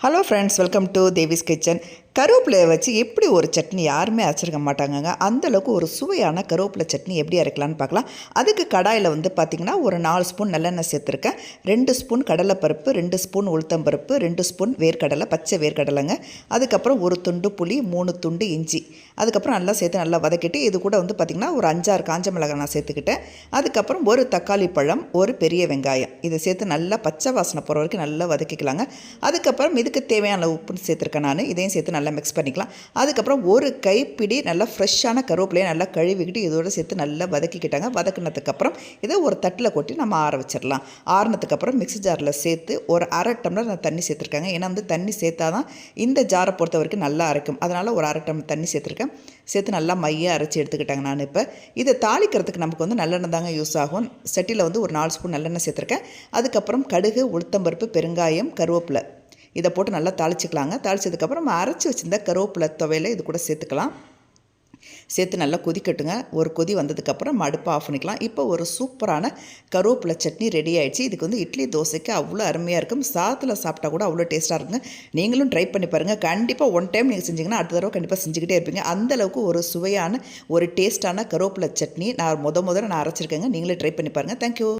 hello friends welcome to Devi's kitchen கருவேப்பிலையை வச்சு எப்படி ஒரு சட்னி யாருமே அரைச்சிருக்க மாட்டாங்கங்க. அந்தளவுக்கு ஒரு சுவையான கருவேப்பிலை சட்னி எப்படி அரைக்கலான்னு பார்க்கலாம். அதுக்கு கடாயில் வந்து பார்த்திங்கன்னா ஒரு நாலு ஸ்பூன் நல்லெண்ணெய் சேர்த்துருக்கேன். ரெண்டு ஸ்பூன் கடலைப்பருப்பு ரெண்டு ஸ்பூன் உளுத்தம்பருப்பு ரெண்டு ஸ்பூன் வேர்க்கடலை பச்சை வேர்க்கடலைங்க. அதுக்கப்புறம் ஒரு துண்டு புளி மூணு துண்டு இஞ்சி. அதுக்கப்புறம் நல்லா சேர்த்து நல்லா வதக்கிட்டு இது கூட வந்து பார்த்திங்கன்னா ஒரு அஞ்சாறு காஞ்ச மிளகாய் நான் சேர்த்துக்கிட்டேன். அதுக்கப்புறம் ஒரு தக்காளி பழம் ஒரு பெரிய வெங்காயம். இதை சேர்த்து நல்லா பச்சை வாசனை போகிற வரைக்கும் நல்லா வதக்கிக்கலாங்க. அதுக்கப்புறம் இதுக்கு தேவையான உப்புன்னு சேர்த்துருக்கேன் நான். இதையும் சேர்த்து நல்லா மிக்ஸ் பண்ணிக்கலாம். அதுக்கப்புறம் ஒரு கைப்பிடி நல்லா ஃப்ரெஷ்ஷான கருவேப்பிலையை நல்லா கழுவிக்கிட்டு இதோடு சேர்த்து நல்லா வதக்கிக்கிட்டாங்க. வதக்கினதுக்கப்புறம் இதை ஒரு தட்டில் கொட்டி நம்ம ஆற வச்சிடலாம். ஆறினதுக்கப்புறம் மிக்ஸி ஜாரில் சேர்த்து ஒரு அரை டம்ளர் நான் தண்ணி சேர்த்துருக்காங்க. ஏன்னா வந்து தண்ணி சேர்த்தா தான் இந்த ஜாரை பொறுத்த வரைக்கும் நல்லா அரைக்கும். அதனால் ஒரு அரை டம்ளர் தண்ணி சேர்த்துருக்கேன். சேர்த்து நல்லா மையாக அரைச்சி எடுத்துக்கிட்டாங்க நான் இப்போ. இதை தாளிக்கிறதுக்கு நமக்கு வந்து நல்லெண்ணெய் தாங்க யூஸ் ஆகும். செட்டியில் வந்து ஒரு நாலு ஸ்பூன் நல்லெண்ணெய் சேர்த்துருக்கேன். அதுக்கப்புறம் கடுகு உளுத்தம்பருப்பு பெருங்காயம் கருவேப்பிலை. இதை போட்டு நல்லா தாளிச்சிக்கலாங்க. தாளிச்சதுக்கப்புறம் நம்ம அரைச்சி வச்சுருந்த கருவேப்பிலை துவையில் இது கூட சேர்த்துக்கலாம். சேர்த்து நல்லா கொதிக்கட்டுங்க. ஒரு கொதி வந்ததுக்கப்புறம் நம்ம அடுப்பை ஆஃப் பண்ணிக்கலாம். இப்போ ஒரு சூப்பரான கருவேப்பிலை சட்னி ரெடி ஆயிடுச்சு. இதுக்கு வந்து இட்லி தோசைக்கு அவ்வளோ அருமையாக இருக்கும். சாதத்தில் சாப்பிட்டா கூட அவ்வளோ டேஸ்ட்டாக இருக்குங்க. நீங்களும் ட்ரை பண்ணி பாருங்கள் கண்டிப்பாக ஒன் டைம் நீங்கள் செஞ்சிங்கன்னா அடுத்த தடவை கண்டிப்பாக செஞ்சுக்கிட்டே இருப்பீங்க. அந்தளவுக்கு ஒரு சுவையான ஒரு டேஸ்ட்டான கருவேப்பிலை சட்னி நான் முத முதல்ல நான் அரைச்சிருக்கேங்க. நீங்களே ட்ரை பண்ணி பாருங்கள் தேங்க்யூ